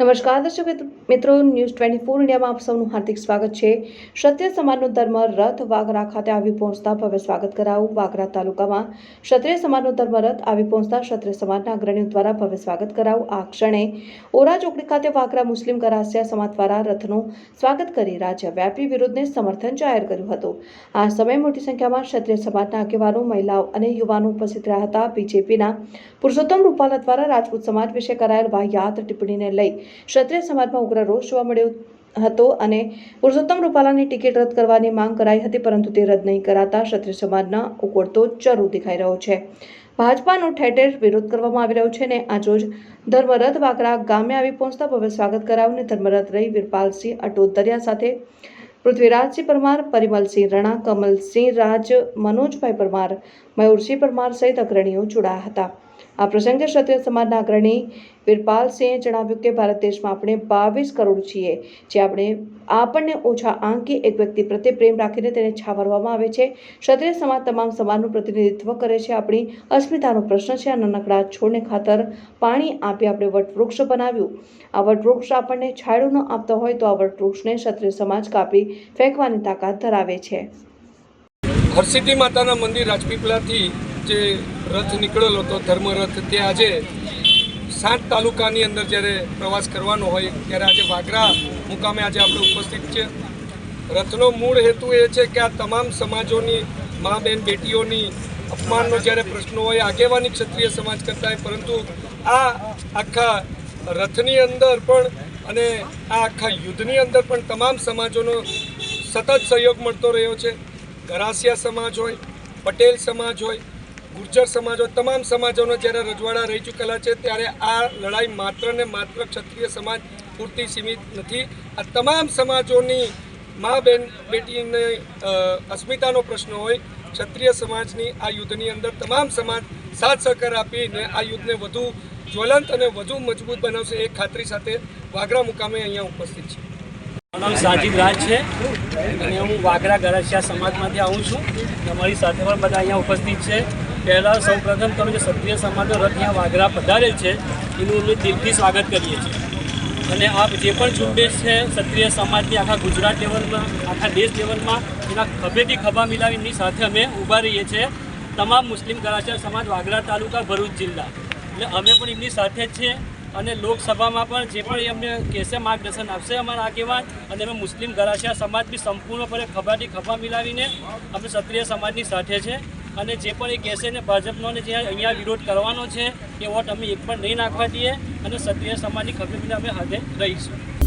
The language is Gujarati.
નમસ્કાર, દર્શક મિત્રો, ન્યૂઝ ટ્વેન્ટી ફોર ઇન્ડિયામાં આપ સૌનું હાર્દિક સ્વાગત છે. ક્ષત્રિય સમાજનો ધર્મ રથ વાગરા ખાતે આવી પહોંચતા ભવ્ય સ્વાગત કરાવું વાગરા તાલુકામાં. ક્ષત્રિય સમાજનો ધર્મ રથ આવી પહોંચતા ક્ષત્રિય સમાજના અગ્રણીઓ દ્વારા ભવ્ય સ્વાગત કરાવું. આ ક્ષણે ઓરા ચોકડી ખાતે વાગરા મુસ્લિમ ગરાસિયા સમાજ દ્વારા રથનું સ્વાગત કરી રાજ્યવ્યાપી વિરોધને સમર્થન જાહેર કર્યું હતું. આ સમયે મોટી સંખ્યામાં ક્ષત્રિય સમાજના આગેવાનો, મહિલાઓ અને યુવાનો ઉપસ્થિત રહ્યા હતા. બીજેપીના પુરુષોત્તમ રૂપાલા દ્વારા રાજપૂત સમાજ વિશે કરાયેલ વાહિયાત ટિપ્પણીને લઈ ક્ષત્રિય સમાજમાં ઉગ્ર રોષ જોવા મળ્યો હતો અને પુરુષોત્તમ રૂપાલાની ટિકિટ રદ કરવાની માંગ કરાઈ હતી, પરંતુ તે રદ નહીં કરાતા ક્ષત્રિય સમાજના ઉકળતો ચરુ દેખાઈ રહ્યો છે. ભાજપાનો ઠેર વિરોધ કરવામાં આવી રહ્યો છે ને આજરોજ ધર્મરથ વાકરા ગામે આવી પહોંચતા ભવ્ય સ્વાગત કરાવ્યું અને ધર્મરથ રહી વીરપાલસિંહ અટોદરિયા સાથે પૃથ્વીરાજસિંહ પરમાર, પરિમલસિંહ રણા, કમલસિંહ રાજ, મનોજભાઈ પરમાર, મયુરસિંહ પરમાર સહિત અગ્રણીઓ જોડાયા હતા. આ પ્રસંગે ક્ષત્રિય સમાજના અગ્રણી વીરપાલસિંહે જણાવ્યું કે ભારત દેશમાં આપણે બાવીસ કરોડ છીએ, જે આપણે આપણને ઓછા આંકી એક વ્યક્તિ પ્રત્યે પ્રેમ રાખીને તેને છાવરવામાં આવે છે. ક્ષત્રિય સમાજ તમામ સમાજનું પ્રતિનિધિત્વ કરે છે. આપણી અસ્મિતાનો પ્રશ્ન છે. આ નાનકડા છોડને ખાતર પાણી આપી આપણે વટવૃક્ષ બનાવ્યું. આ વટવૃક્ષ આપણને છાંયડો ન આપતો હોય તો આ વટવૃક્ષને ક્ષત્રિય સમાજ કાપી ફેંકવાની તાકાત ધરાવે છે. હરસિદ્ધિ માતાના મંદિર રાજપીપળાથી જે રથ નીકળેલો હતો, ધર્મરથ તે આજે સાત તાલુકાની અંદર જ્યારે પ્રવાસ કરવાનો હોય, ત્યારે આજે વાગરા મુકામે આજે આપણે ઉપસ્થિત છે. રથનો મૂળ હેતુ એ છે કે આ તમામ સમાજોની, મા બેન બેટીઓની અપમાનનો જ્યારે પ્રશ્નો હોય, આગેવાની ક્ષત્રિય સમાજ કરતા હોય, પરંતુ આ આખા રથની અંદર પણ અને આ આખા યુદ્ધની અંદર પણ તમામ સમાજોનો સતત સહયોગ મળતો રહ્યો છે. ગરાસિયા સમાજ હોય, પટેલ સમાજ હોય ગુર્જર સમાજો, તમામ સમાજોનો જ્યારે રજવાડા રહી ચૂકેલા છે, ત્યારે આ લડાઈ માત્ર ને માત્ર ક્ષત્રિય સમાજ પૂરતી સીમિત નથી. આ તમામ સમાજોની મા બેન બેટીને અસ્મિતાનો પ્રશ્ન હોય, ક્ષત્રિય સમાજની આ યુદ્ધની અંદર તમામ સમાજ સાથ સહકાર આપીને આ યુદ્ધને વધુ જ્વલંત અને વધુ મજબૂત બનાવશે એ ખાતરી સાથે વાગરા મુકામે અહીંયા ઉપસ્થિત છે. મારું નામ સાજીદ રાજ છે અને હું વાગરા ગરાસિયા સમાજમાંથી આવું છું. અમારી સાથે પણ બધા અહીંયા ઉપસ્થિત છે. પહેલાં સૌ પ્રથમ તમે જે ક્ષત્રિય સમાજનો રથ અહીંયા વાઘરા પધારેલ છે, એનું અમે દિલથી સ્વાગત કરીએ છીએ. અને આ જે પણ ઝુંબેશ છે ક્ષત્રિય સમાજની, આખા ગુજરાત લેવલમાં, આખા દેશ લેવલમાં, એના ખભેથી ખભા મિલાવીની સાથે અમે ઊભા રહીએ છીએ. તમામ મુસ્લિમ ગરાસિયા સમાજ વાઘરા તાલુકા ભરૂચ જિલ્લા. એટલે અમે પણ એમની સાથે જ છીએ અને લોકસભામાં પણ જે પણ એમને કહેશે, માર્ગદર્શન આપશે અમારા આગેવાન. અને અમે મુસ્લિમ ગરાશિયા સમાજ બી સંપૂર્ણપણે ખભાથી ખભા મિલાવીને અમે ક્ષત્રિય સમાજની સાથે છે. અને જે પણ એ કહેશે ને ભાજપનો ને જે અહીંયા વિરોધ કરવાનો છે, એ વોટ અમે એક પણ નહીં નાખવા દઈએ અને ક્ષત્રિય સમાજની ખભે અમે હાથે રહીશું.